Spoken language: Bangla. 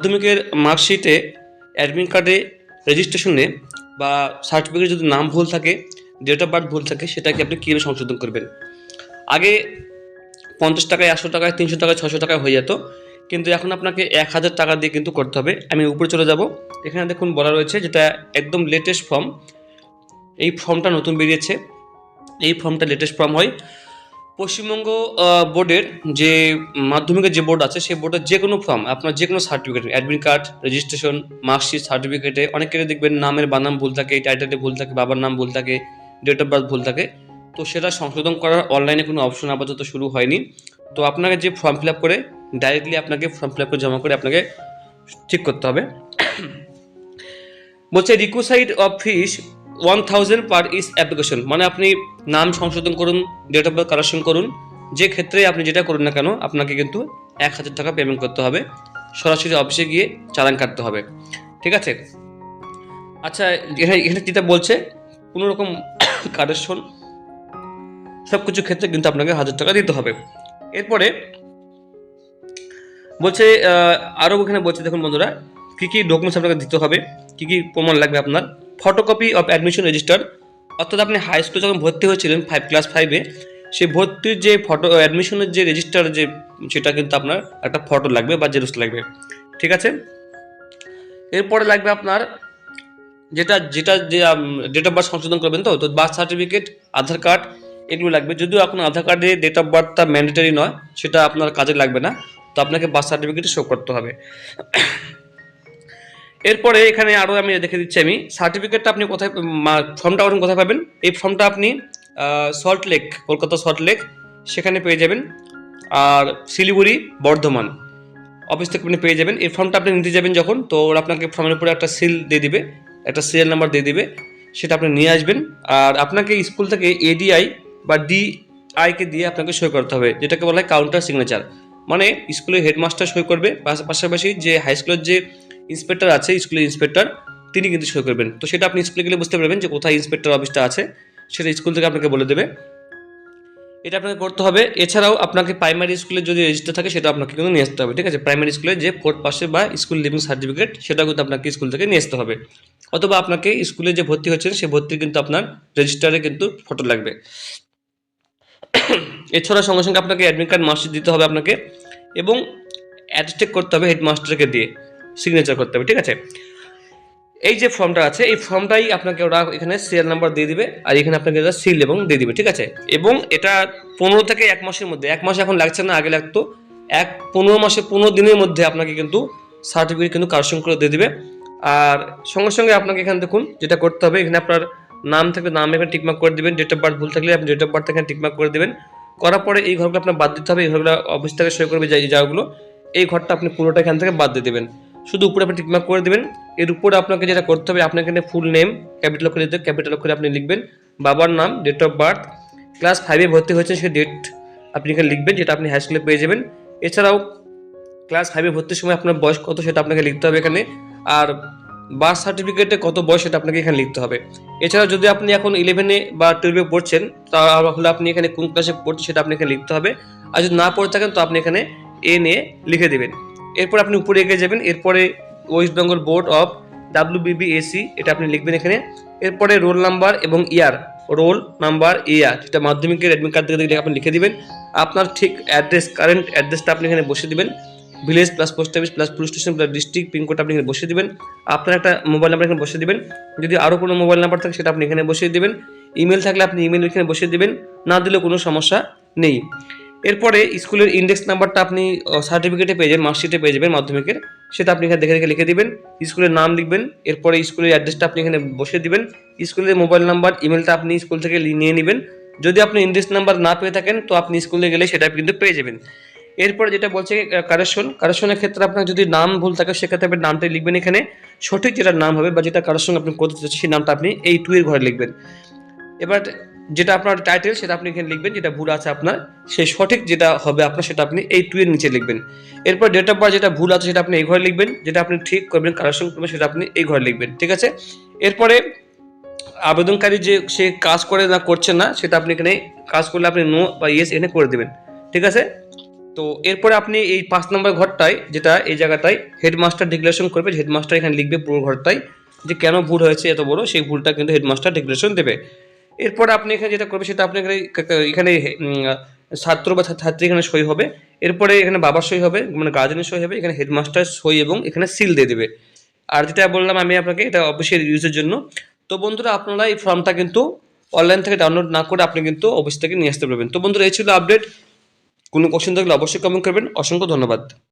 মাধ্যমিকের মার্কশিটে অ্যাডমিট কার্ডে রেজিস্ট্রেশনে বা সার্টিফিকেটে যদি নাম ভুল থাকে ডেট অফ বার্থ ভুল থাকে, সেটাকে আপনি কীভাবে সংশোধন করবেন? আগে পঞ্চাশ টাকায় একশো টাকায়, তিনশো টাকায় ছশো টাকায় হয়ে যেত, কিন্তু এখন আপনাকে এক হাজার টাকা দিয়ে কিন্তু করতে হবে। আমি উপরে চলে যাব। এখানে দেখুন বলা রয়েছে যেটা একদম লেটেস্ট ফর্ম এই ফর্মটা নতুন বেরিয়েছে। এই ফর্মটা লেটেস্ট ফর্ম হয়। পশ্চিমবঙ্গ বোর্ডের যে মাধ্যমিকের যে বোর্ড আছে, সেই বোর্ডের যে কোনো ফর্ম আপনার যে কোনো certificate admit card registration marksheet সার্টিফিকেটে অনেকের দেখবেন নামের বানাম ভুল থাকে টাইটেলে ভুল থাকে, বাবার নাম ভুল থাকে ডেট অফ বার্থ ভুল থাকে। তো সেটা সংশোধন করার অনলাইনে কোনো অপশন আপাতত শুরু হয়নি। তো আপনাকে যে ফর্ম ফিল আপ করে ডাইরেক্টলি আপনাকে ফর্ম ফিল আপ করে জমা করে আপনাকে ঠিক করতে হবে। বলছে requisite of fees one thousand per is application মানে আপনি নাম সংশোধন করুন ডেট অফ বার্থ কারেকশন করুন, যে ক্ষেত্রে আপনি যেটা করুন না কেন, আপনাকে কিন্তু এক হাজার টাকা পেমেন্ট করতে হবে। সরাসরি অফিসে গিয়ে চালান কাটতে হবে। ঠিক আছে? আচ্ছা এখানে এখানে যেটা বলছে, কোনো রকম কারেকশন সব কিছু ক্ষেত্রে কিন্তু আপনাকে হাজার টাকা দিতে হবে। এরপরে বলছে আরও ওখানে বলছে, দেখুন বন্ধুরা, কী কী ডকুমেন্টস আপনাকে দিতে হবে, কী কী প্রমাণ লাগবে আপনার? ফটোকপি অফ অ্যাডমিশন রেজিস্টার অর্থাৎ আপনি হাই স্কুলে যখন ভর্তি হয়েছিলেন ফাইভ ক্লাস ফাইভে সেই ভর্তির যে ফটো অ্যাডমিশনের যে রেজিস্টার যে, সেটা কিন্তু আপনার একটা ফটো লাগবে বা জেরক্স লাগবে। ঠিক আছে? এরপরে লাগবে আপনার যেটা যেটা যে ডেট অফ বার্থ সংশোধন করবেন তো তো বার্থ সার্টিফিকেট আধার কার্ড এগুলো লাগবে। যদিও এখন আধার কার্ডে ডেট অফ বার্থটা ম্যান্ডেটারি নয়, সেটা আপনার কাজে লাগবে না, তো আপনাকে বার্থ সার্টিফিকেট শো করতে হবে। এরপরে এখানে আরও আমি দেখে দিচ্ছি আমি। সার্টিফিকেটটা আপনি কোথায় ফর্মটা আপনি কোথায় পাবেন? এই ফর্মটা আপনি Salt Lake Kolkata Salt Lake সেখানে পেয়ে যাবেন। আর শিলিগুড়ি, বর্ধমান অফিস থেকে আপনি পেয়ে যাবেন। এই ফর্মটা আপনি নিতে যাবেন যখন, তো ওরা আপনাকে ফর্মের উপরে একটা সিল দিয়ে দিবে, একটা সিরিয়াল নাম্বার দিয়ে দিবে, সেটা আপনি নিয়ে আসবেন। আর আপনাকে স্কুল থেকে এডিআই বা ডিআইকে দিয়ে আপনাকে সই করতে হবে, যেটাকে বলা হয় কাউন্টার সিগনেচার মানে স্কুলের হেডমাস্টার সই করবে পাশা- পাশাপাশি যে হাই স্কুলের যে ইন্সপেক্টর আছে, স্কুলের ইন্সপেক্টর, তিনি কিন্তু সই করবেন। তো সেটা আপনি স্কুলে গেলে বুঝতে পারবেন যে কোথায় ইন্সপেক্টর অফিসটা আছে, সেটা স্কুল থেকে আপনাকে বলে দেবে। এটা আপনাকে করতে হবে। এছাড়াও আপনাকে প্রাইমারি স্কুলে যদি রেজিস্টার থাকে, সেটা আপনাকে কিন্তু নিয়ে আসতে হবে, ঠিক আছে? প্রাইমারি স্কুলে যে ফোর্থ পাশে বা স্কুল লিভিং সার্টিফিকেট সেটা কিন্তু আপনাকে স্কুল থেকে নিয়ে আসতে হবে। অথবা আপনাকে স্কুলে যে ভর্তি হচ্ছেন, সে ভর্তি কিন্তু আপনার রেজিস্টারে কিন্তু ফটো লাগবে। এছাড়া সঙ্গে সঙ্গে আপনাকে অ্যাডমিট কার্ড মার্কশিট দিতে হবে আপনাকে, এবং অ্যাটেস্টেড করতে হবে হেডমাস্টারকে দিয়ে। সিগনেচার করতে হবে, ঠিক আছে? এই যে ফর্মটা আছে, এই ফর্মটাই আপনাকে ওরা এখানে সিরিয়াল নাম্বার দিয়ে দিবে আর এখানে আপনাকে এটা সিল এবং দিয়ে দিবে, ঠিক আছে? এবং এটা পনেরো থেকে এক মাসের মধ্যে, এক মাস এখন লাগছে না, আগে লাগতো। এক পনেরো মাসে পনেরো দিনের মধ্যে আপনাকে কিন্তু সার্টিফিকেট কিন্তু কারেকশন করে দিয়ে দিবে। আর সঙ্গে সঙ্গে আপনাকে এখানে দেখুন, যেটা করতে হবে, এখানে আপনার নাম থাকলে নাম এখানে টিকমার্ক করে দিবেন ডেট অফ বার্থ ভুল থাকলে আপনি ডেট অফ বার্থ এখানে টিকমার্ক করে দেবেন। করার পরে এই ঘরগুলো আপনার বাদ দিতে হবে, এই ঘরগুলো অফিস থেকে সই করবে যে জায়গাগুলো। এই ঘরটা আপনি পুরোটা এখান থেকে বাদ দিয়ে দেবেন। শুধু উপরে আপনি টিকমার্ক করে দেবেন। এর উপরে আপনাকে যেটা করতে হবে, আপনাকে এখানে ফুল নেম ক্যাপিটাল অক্ষরে দিতে ক্যাপিটাল অক্ষরে আপনি লিখবেন। বাবার নাম ডেট অফ বার্থ ক্লাস ফাইভে ভর্তি হয়েছেন সেই ডেট আপনি এখানে লিখবেন, যেটা আপনি হাই স্কুলে পেয়ে যাবেন। এছাড়াও ক্লাস ফাইভে ভর্তির সময় আপনার বয়স কত সেটা আপনাকে লিখতে হবে এখানে। আর বার্থ সার্টিফিকেটে কত বয়স সেটা আপনাকে এখানে লিখতে হবে। এছাড়া যদি আপনি এখন ইলেভেনে বা টুয়েলভে পড়ছেন, তাহলে আপনি এখানে কোন ক্লাসে পড়ছেন সেটা আপনি এখানে লিখতে হবে। আর যদি না পড়ে থাকেন, তো আপনি এখানে এ নিয়ে লিখে দেবেন। এরপর আপনি উপরে এগিয়ে যাবেন, এরপরে West Bengal board of WBBSE এটা আপনি লিখবেন এখানে। এরপরে রোল নাম্বার এবং ইয়ার রোল নাম্বার ইয়ার যেটা মাধ্যমিকের অ্যাডমিট কার্ড থেকে আপনি লিখে দেবেন। আপনার ঠিক অ্যাড্রেস কারেন্ট অ্যাড্রেসটা আপনি এখানে বসে দেবেন। Village plus post office plus police station plus district pincode আপনি এখানে বসিয়ে দেবেন। আপনার একটা মোবাইল নাম্বার এখানে বসিয়ে দিবেন। যদি আরও কোনো মোবাইল নাম্বার থাকে, সেটা আপনি এখানে বসিয়ে দিবেন। ইমেল থাকলে আপনি ইমেল এখানে বসিয়ে দিবেন। না দিলেও কোনো সমস্যা নেই। এরপরে স্কুলের ইন্ডেক্স নাম্বারটা আপনি সার্টিফিকেটে পেয়ে যাবেন মার্কশিটে পেয়ে যাবেন মাধ্যমিকের। সেটা আপনি এখানে দেখে দেখে লিখে দিবেন, স্কুলের নাম লিখবেন, এরপরে স্কুলের অ্যাড্রেসটা আপনি এখানে বসিয়ে দিবেন, স্কুলের মোবাইল নাম্বার ইমেলটা আপনি স্কুল থেকে নিয়ে নেবেন। যদি আপনি ইন্ডেক্স নাম্বার না পেয়ে থাকেন, তো আপনি স্কুলে গেলে সেটা কিন্তু পেয়ে যাবেন। এরপর যেটা বলছে কারেকশন কারেকশনের ক্ষেত্রে আপনার যদি নাম ভুল থাকে, সেক্ষেত্রে আপনি নামটা লিখবেন এখানে। সঠিক যেটা নাম হবে বা যেটা কারেকশন আপনি করতে চাচ্ছেন, সেই নামটা আপনি এই টু এর ঘরে লিখবেন। এবার যেটা আপনার টাইটেল সেটা আপনি এখানে লিখবেন, যেটা ভুল আছে আপনার, সেই সঠিক যেটা হবে আপনার সেটা আপনি এই টু এর নিচে লিখবেন। এরপর ডেট অফ বার্থ যেটা ভুল আছে সেটা আপনি এই ঘরে লিখবেন, যেটা আপনি ঠিক করবেন কারেকশন করবেন, সেটা আপনি এই ঘরে লিখবেন, ঠিক আছে? এরপরে আবেদনকারী যে সে কাজ করে না করছে না, সেটা আপনি এখানে কাজ করলে আপনি নো বা ইয়েস এখানে করে দেবেন, ঠিক আছে? তো এরপরে আপনি এই পাঁচ নম্বর ঘরটায়, যেটা এই জায়গাটায় হেডমাস্টার ডিক্লারেশন করবে হেডমাস্টার এখানে লিখবে পুরো ঘরটায় যে কেন ভুল হয়েছে এত বড়, সেই ভুলটা কিন্তু হেডমাস্টার ডিক্লারেশন দেবে। এরপর আপনি এখানে যেটা করবে সেটা আপনি এখানে এখানে ছাত্র বা ছাত্রী এখানে সই হবে। এরপরে এখানে বাবার সই হবে মানে গার্জেনের সই হবে, এখানে হেডমাস্টার সই এবং এখানে সিল দিয়ে দেবে। আর যেটা বললাম আমি আপনাকে, এটা অবশ্যই ইউজের জন্য। তো বন্ধুরা, আপনারা এই ফর্মটা কিন্তু অনলাইন থেকে ডাউনলোড না করে আপনি কিন্তু অফিস থেকে নিয়ে আসতে পারবেন। তো বন্ধুরা, এই ছিল আপডেট কোনো কোশ্চেন থাকলে অবশ্যই কমেন্ট করবেন। অসংখ্য ধন্যবাদ।